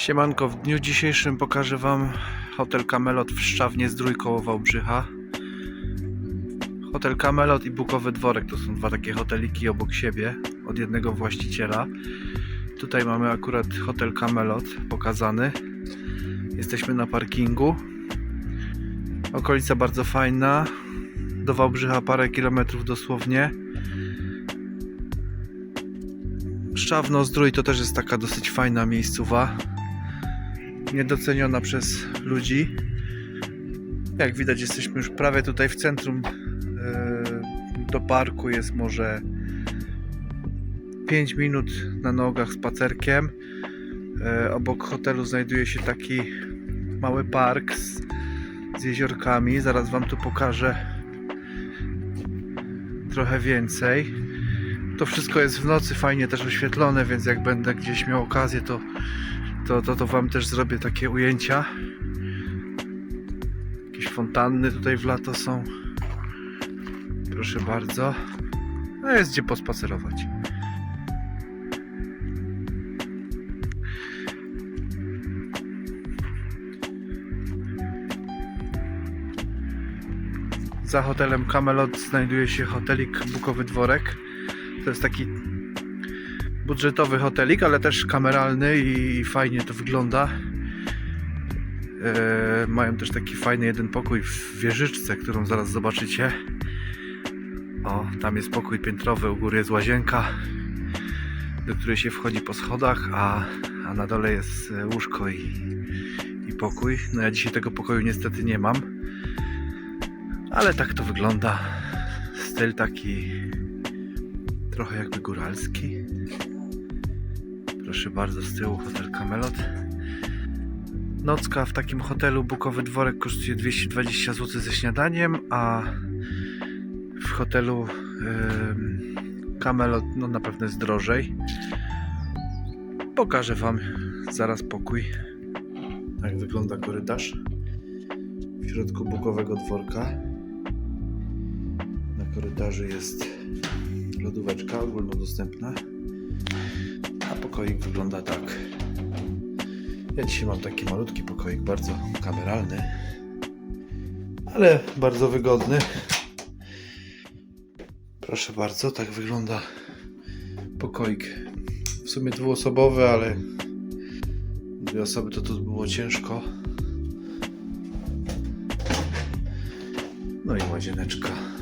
Siemanko, w dniu dzisiejszym pokażę Wam Hotel Camelot w Szczawnie Zdrój koło Wałbrzycha. Hotel Camelot i Bukowy Dworek to są dwa takie hoteliki obok siebie od jednego właściciela. Tutaj mamy akurat Hotel Camelot pokazany. Jesteśmy na parkingu. Okolica bardzo fajna. Do Wałbrzycha parę kilometrów dosłownie. Szczawno Zdrój to też jest taka dosyć fajna miejscowa. Niedoceniona przez ludzi. Jak widać, jesteśmy już prawie tutaj w centrum. e, Do parku jest może 5 minut na nogach spacerkiem. E, Obok hotelu znajduje się taki mały park z, z jeziorkami. Zaraz Wam tu pokażę trochę więcej. To wszystko jest w nocy fajnie też oświetlone, więc jak będę gdzieś miał okazję, to, to, to, to Wam też zrobię takie ujęcia. Jakieś fontanny tutaj w lato są. Proszę bardzo. No jest gdzie pospacerować. Za hotelem Camelot znajduje się hotelik Bukowy Dworek. To jest taki budżetowy hotelik, ale też kameralny i fajnie to wygląda. E, mają też taki fajny jeden pokój w wieżyczce, którą zaraz zobaczycie. O, tam jest pokój piętrowy, u góry jest łazienka, do której się wchodzi po schodach, a, a na dole jest e, łóżko i, i pokój. No ja dzisiaj tego pokoju niestety nie mam, ale tak to wygląda. Styl taki trochę jakby góralski. Proszę bardzo, z tyłu hotel Camelot. Nocka w takim hotelu Bukowy Dworek kosztuje 220 zł ze śniadaniem, a w hotelu ym, Camelot no na pewno jest drożej. Pokażę Wam zaraz pokój. Tak wygląda korytarz w środku Bukowego Dworka. Na korytarzu jest lodóweczka ogólnodostępna. Pokoik wygląda tak. Ja dzisiaj mam taki malutki pokoik, bardzo kameralny, ale bardzo wygodny. Proszę bardzo, tak wygląda pokoik. W sumie dwuosobowy, ale dwie osoby to tu było ciężko. No i łazieneczka.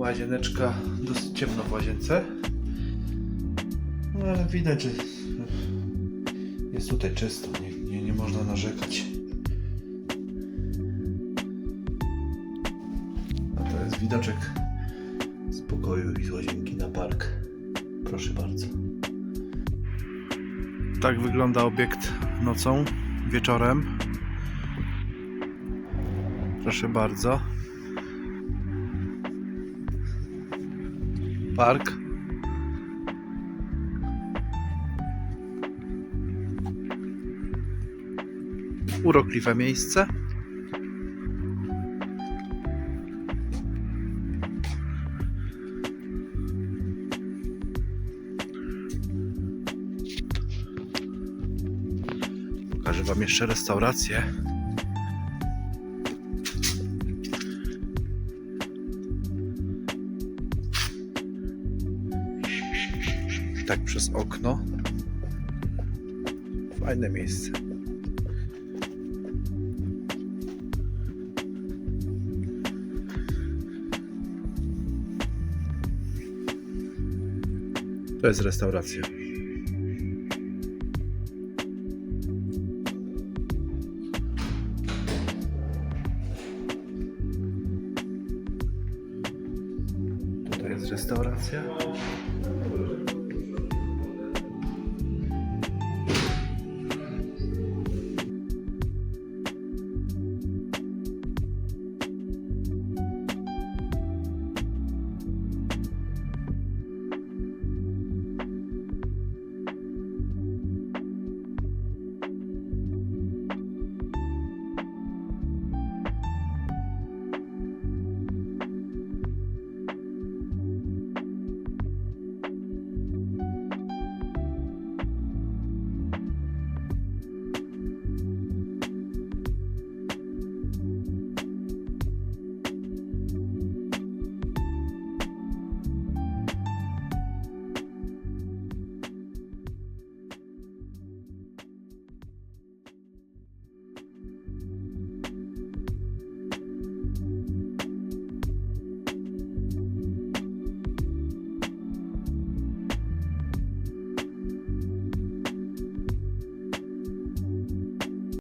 Łazieneczka dosyć ciemno w łazience. No ale widać, że jest tutaj czysto, nie, nie, nie można narzekać. A to jest widoczek z pokoju i z łazienki na park. Proszę bardzo. Tak wygląda obiekt nocą, wieczorem. Proszę bardzo. Park. Urokliwe miejsce. Pokażę Wam jeszcze restaurację. Tak przez okno. Fajne miejsce. To jest restauracja. Tutaj jest restauracja.